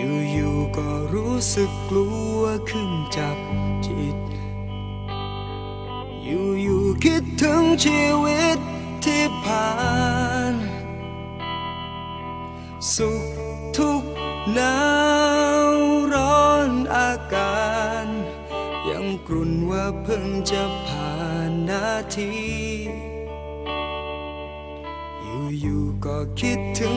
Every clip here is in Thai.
อยู่ๆก็รู้สึกกลัวขึ้นจับจิต อยู่อยู่คิดถึงชีวิตที่ผ่าน สุขทุกหนาวร้อนอาการ ยังกลุ่นว่าเพิ่งจะผ่านนาที อยู่อยู่ก็คิดถึง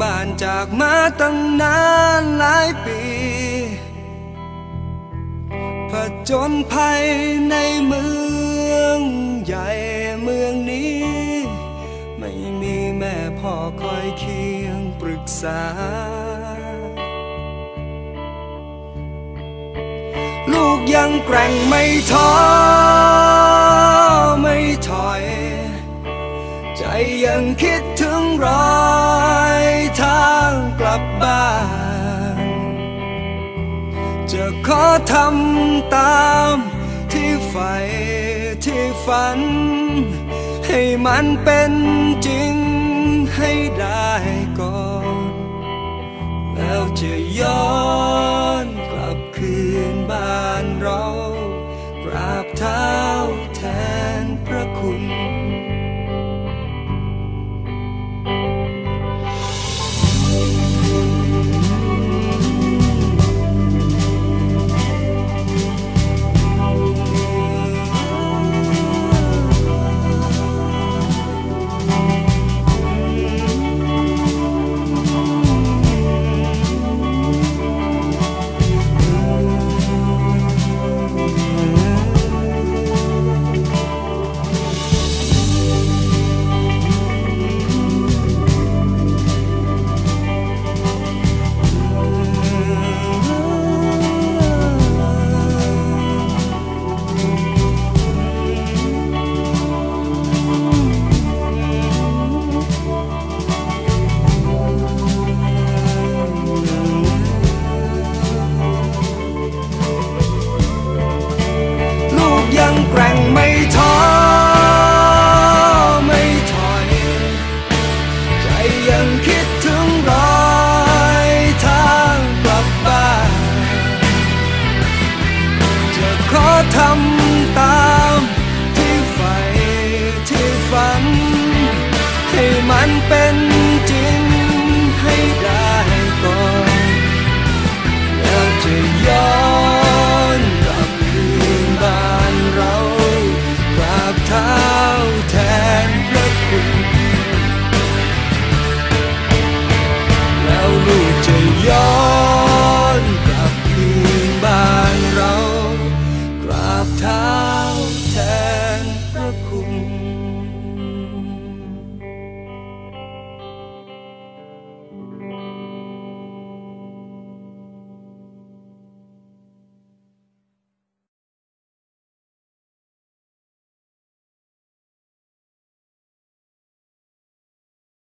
บ้านจากมาตั้งนานหลายปี ผจญภัยในเมืองใหญ่เมืองนี้ ไม่มีแม่พ่อคอยเคียงปรึกษา ลูกยังแกร่งไม่ท้อไม่ถอย ใจยังคิดถึงรอยทา ลับบ้าน จะขอทำตามที่ใฝ่ที่ฝัน ให้มันเป็นจริงให้ได้ก่อน แล้วจะยอม ขอทำตาม